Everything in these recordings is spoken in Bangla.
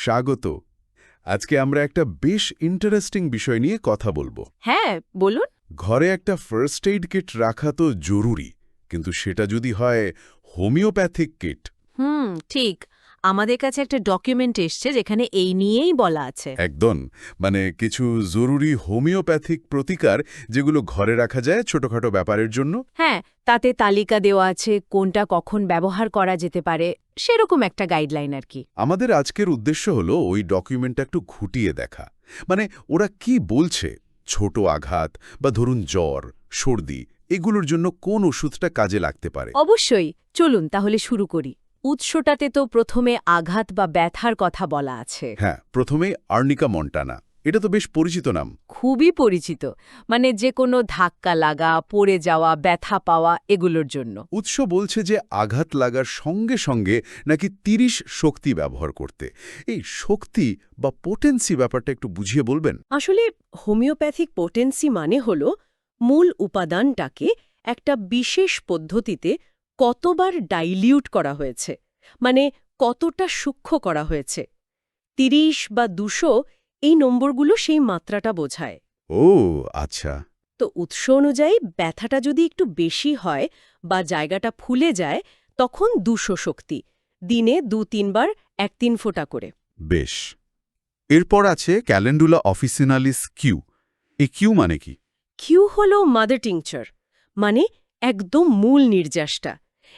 স্বাগত। আজকে আমরা একটা বেশ ইন্টারেস্টিং বিষয় নিয়ে কথা বলব। হ্যাঁ বলুন। ঘরে একটা ফার্স্ট এইড কিট রাখা তো জরুরি কিন্তু সেটা যদি হয় হোমিওপ্যাথিক কিট হুম ঠিক। আমাদের কাছে একটা ডকুমেন্ট এসছে যেখানে এই নিয়েই বলা আছে। একদম। মানে কিছু জরুরি হোমিওপ্যাথিক প্রতিকার যেগুলো ঘরে রাখা যায় ছোটখাটো ব্যাপারের জন্য। হ্যাঁ তাতে তালিকা দেওয়া আছে কোনটা কখন ব্যবহার করা যেতে পারে সেরকম একটা গাইডলাইন আর কি। আমাদের আজকের উদ্দেশ্য হলো ওই ডকুমেন্টটা একটু ঘুটিয়ে দেখা। মানে ওরা কি বলছে? ছোট আঘাত বা ধরুন জ্বর সর্দি এগুলোর জন্য কোন ওষুধটা কাজে লাগতে পারে? অবশ্যই চলুন তাহলে শুরু করি। উৎসটাতে তো প্রথমে আঘাত বা ব্যথার কথা বলা আছে। হ্যাঁ প্রথমে আর্নিকা মন্টানা। এটা তো বেশ পরিচিত নাম। খুবই পরিচিত। মানে যে কোনো ধাক্কা লাগা পড়ে যাওয়া ব্যথা পাওয়া এগুলোর জন্য। উৎস বলছে যে আঘাত লাগার সঙ্গে সঙ্গে নাকি তিরিশ শক্তি ব্যবহার করতে। এই শক্তি বা পোটেন্সি ব্যাপারটা একটু বুঝিয়ে বলবেন? আসলে হোমিওপ্যাথিক পোটেন্সি মানে হল মূল উপাদানটাকে একটা বিশেষ পদ্ধতিতে কতবার ডাইলিউট করা হয়েছে মানে কতটা সূক্ষ্ম করা হয়েছে। তিরিশ বা দুশো এই নম্বরগুলো সেই মাত্রাটা বোঝায়। ও আচ্ছা। তো উৎস অনুযায়ী ব্যথাটা যদি একটু বেশি হয় বা জায়গাটা ফুলে যায় তখন দুশো শক্তি দিনে দু তিনবার এক তিন ফোঁটা করে। বেশ। এরপর আছে ক্যালেন্ডুলা অফিসিনালিস কিউ। এ কিউ মানে কি? কিউ হল মাদার টিংচার মানে একদম মূল নির্যাসটা।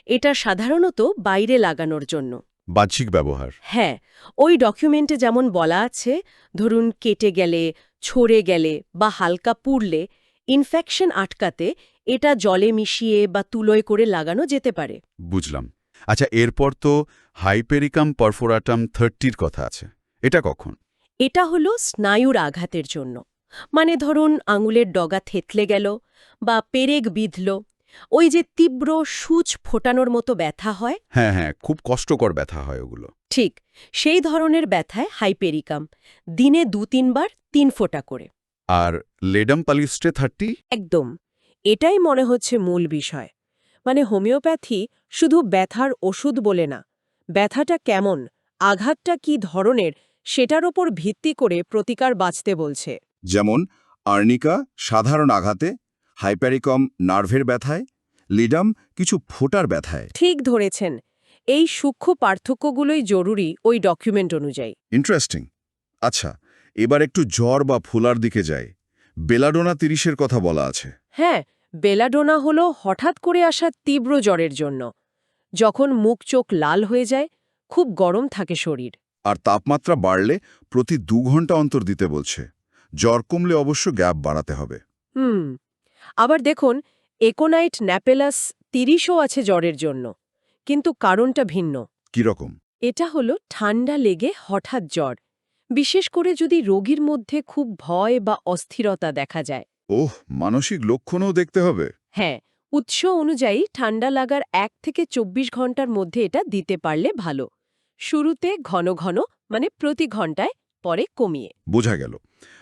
এটা সাধারণত বাইরে লাগানোর জন্য। বাহ্যিক ব্যবহার। হ্যাঁ ওই ডকুমেন্টে যেমন বলা আছে ধরুন কেটে গেলে ছড়ে গেলে বা হালকা পুড়লে ইনফেকশন আটকাতে এটা জলে মিশিয়ে বা তুলোয় করে লাগানো যেতে পারে। বুঝলাম। আচ্ছা এরপর তো হাইপেরিকাম পারফোরাটাম থার্টির কথা আছে। এটা কখন? এটা হলো স্নায়ুর আঘাতের জন্য। মানে ধরুন আঙুলের ডগা থেতলে গেল বা পেরেক বিঁধল ওই যে তীব্র সূচ ফোটানোর মতো ব্যথা হয়? হ্যাঁ হ্যাঁ খুব কষ্টকর ব্যথা হয় ওগুলো। ঠিক সেই ধরনের ব্যথায় হাইপেরিকাম দিনে দু তিনবার তিন ফোঁটা করে। আর লেডাম পালিস্টে থার্টি? একদম এটাই মনে হচ্ছে মূল বিষয়। মানে হোমিওপ্যাথি শুধু ব্যথার ওষুধ বলে না ব্যথাটা কেমন আঘাতটা কি ধরনের সেটার ওপর ভিত্তি করে প্রতিকার বাঁচতে বলছে। যেমন আর্নিকা সাধারণ আঘাতে হাইপ্যারিকম নার্ভের ব্যথায় লিডাম কিছু ফোটার ব্যথায়। ঠিক ধরেছেন। এই সূক্ষ্ম পার্থক্যগুলোই জরুরি ওই ডকুমেন্ট অনুযায়ী। ইন্টারেস্টিং আচ্ছা এবার একটু জ্বর বা ফুলার দিকে যাই। বেলাডোনা তিরিশের কথা বলা আছে। হ্যাঁ বেলাডোনা হলো হঠাৎ করে আসা তীব্র জ্বরের জন্য। যখন মুখ চোখ লাল হয়ে যায় খুব গরম থাকে শরীর। আর তাপমাত্রা বাড়লে প্রতি দু ঘণ্টা অন্তর দিতে বলছে। জ্বর কমলে অবশ্য গ্যাপ বাড়াতে হবে। হুম আবার দেখুন একোনাইট ন্যাপেলাস তিরিশও আছে জ্বরের জন্য কিন্তু কারণটা ভিন্ন। কীরকম এটা হলো ঠান্ডা লেগে হঠাৎ জ্বর বিশেষ করে যদি রোগীর মধ্যে খুব ভয় বা অস্থিরতা দেখা যায়। ওহ মানসিক লক্ষণও দেখতে হবে। হ্যাঁ উৎস অনুযায়ী ঠান্ডা লাগার এক থেকে ২৪ ঘণ্টার মধ্যে এটা দিতে পারলে ভালো। শুরুতে ঘন ঘন মানে প্রতি ঘন্টায় পরে কমিয়ে। বোঝা গেল।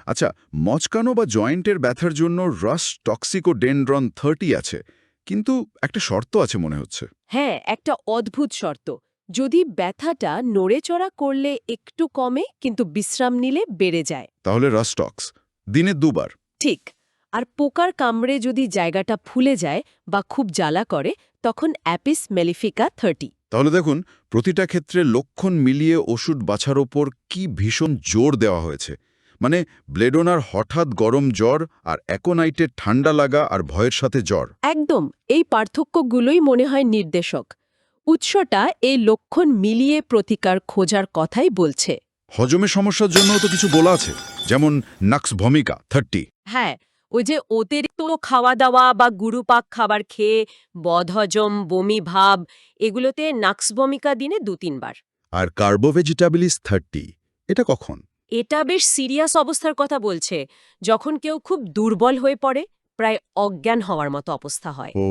আচ্ছা মচকানো বা জয়েন্টের ব্যথার জন্য রাস টক্সিকোডেনড্রন থার্টি আছে কিন্তু একটা শর্ত আছে মনে হচ্ছে। হ্যাঁ একটা অদ্ভুত শর্ত। যদি ব্যথাটা নড়েচড়া করলে একটু কমে কিন্তু বিশ্রাম নিলে বেড়ে যায়। তাহলে রাস্টক্স দিনে দুবার। ঠিক। আর পোকার কামড়ে যদি জায়গাটা ফুলে যায় বা খুব জ্বালা করে তখন অ্যাপিস মেলিফিকা থার্টি তাহলে দেখুন প্রতিটা ক্ষেত্রে লক্ষণ মিলিয়ে ওষুধ বাছার ওপর কি ভীষণ জোর দেওয়া হয়েছে। মানে ব্লেডোনার হঠাৎ গরম জ্বর আর অ্যাকোনাইটের ঠান্ডা লাগা আর ভয়ের সাথে জ্বর। একদম এই পার্থক্যগুলোই মনে হয় নির্দেশক। উৎসটা এই লক্ষণ মিলিয়ে প্রতিকার খোঁজার কথাই বলছে। হজমে সমস্যার জন্যও তো কিছু বলা আছে যেমন নাক্স ভমিকা থার্টি। হ্যাঁ ওই যে অতিরিক্ত খাওয়া দাওয়া বা গুরুপাক খাবার খেয়ে বদহজম বমি ভাব এগুলোতে নাক্সবমিকা দিনে দু তিনবার। আর কার্বোভেজিটাবিলিস থার্টি এটা কখন? এটা বেশ সিরিয়াস অবস্থার কথা বলছে। যখন কেউ খুব দুর্বল হয়ে পড়ে প্রায় অজ্ঞান হওয়ার মতো অবস্থা হয়। ও।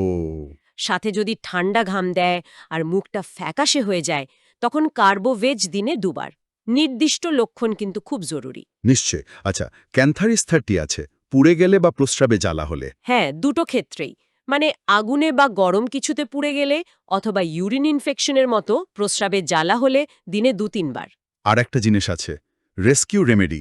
সাথে যদি ঠান্ডা ঘাম দেয় আর মুখটা ফ্যাকাশে হয়ে যায় তখন কার্বোভেজ দিনে দুবার। নির্দিষ্ট লক্ষণ কিন্তু খুব জরুরি। নিশ্চয় আচ্ছা ক্যান্থারিস থার্টি আছে। পুড়ে গেলে বা প্রস্রাবে জ্বালা হলে? হ্যাঁ দুটো ক্ষেত্রেই। মানে আগুনে বা গরম কিছুতে পুড়ে গেলে অথবা ইউরিন ইনফেকশনের মতো প্রস্রাবে জ্বালা হলে দিনে দু তিনবার। আর একটা জিনিস আছে রেস্কিউ রেমেডি।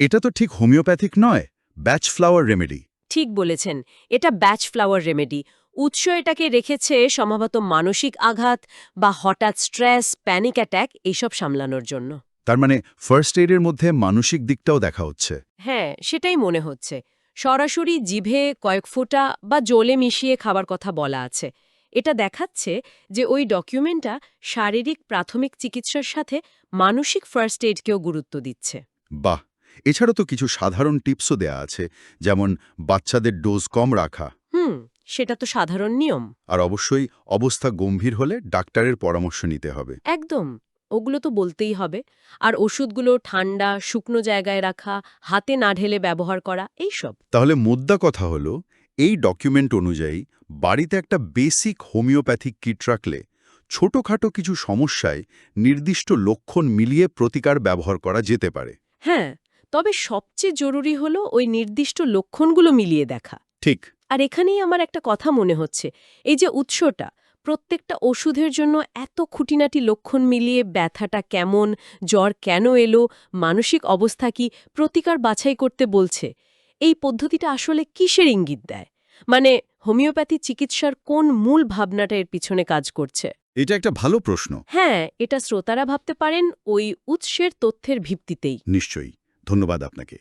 এটা তো ঠিক হোমিওপ্যাথিক নয় ব্যাচ ফ্লাওয়ার রেমেডি। ঠিক বলেছেন এটা ব্যাচ ফ্লাওয়ার রেমেডি। উৎস এটাকে রেখেছে সম্ভবত মানসিক আঘাত বা হঠাৎ স্ট্রেস প্যানিক অ্যাট্যাক এইসব সামলানোর জন্য। তার মানে ফার্স্ট এইডের মধ্যে মানসিক দিকটাও দেখা হচ্ছে। হ্যাঁ সেটাই মনে হচ্ছে। সরাসরি জিভে কয়েক ফোঁটা বা জলে মিশিয়ে খাবার কথা বলা আছে। এটা দেখাচ্ছে যে ওই ডকুমেন্টটা শারীরিক প্রাথমিক চিকিৎসার সাথে মানসিক ফার্স্ট এইডকেও গুরুত্ব দিচ্ছে। বাহ! এছাড়া তো কিছু সাধারণ টিপসও দেয়া আছে যেমন বাচ্চাদের ডোজ কম রাখা। হুম সেটা তো সাধারণ নিয়ম। আর অবশ্যই অবস্থা গম্ভীর হলে ডাক্তারের পরামর্শ নিতে হবে। একদম। ওগুলো তো বলতেই হবে। আর ওষুধগুলো ঠান্ডা শুকনো জায়গায় রাখা হাতে না ঢেলে ব্যবহার করা এইসব। তাহলে মুদ্রা কথা হলো এই ডকুমেন্ট অনুযায়ী বাড়িতে একটা বেসিক হোমিওপ্যাথিক কিট রাখলে ছোটখাটো কিছু সমস্যায় নির্দিষ্ট লক্ষণ মিলিয়ে প্রতিকার ব্যবহার করা যেতে পারে। হ্যাঁ তবে সবচেয়ে জরুরি হলো ওই নির্দিষ্ট লক্ষণগুলো মিলিয়ে দেখা। ঠিক। আর এখানেই আমার একটা কথা মনে হচ্ছে এই যে উৎসটা প্রত্যেকটা ওষুধের জন্য এত খুঁটিনাটি লক্ষণ মিলিয়ে ব্যথাটা কেমন জ্বর কেন এলো মানসিক অবস্থা কি প্রতিকার বাছাই করতে বলছে এই পদ্ধতিটা আসলে কিসের ইঙ্গিত দেয়? মানে হোমিওপ্যাথি চিকিৎসার কোন মূল ভাবনাটা এর পিছনে কাজ করছে? এটা একটা ভালো প্রশ্ন। হ্যাঁ এটা শ্রোতারা ভাবতে পারেন ওই উৎসের তথ্যের ভিত্তিতেই। নিশ্চয়ই। ধন্যবাদ আপনাকে।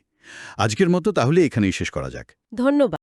আজকের মতো তাহলে এখানেই শেষ করা যাক। ধন্যবাদ।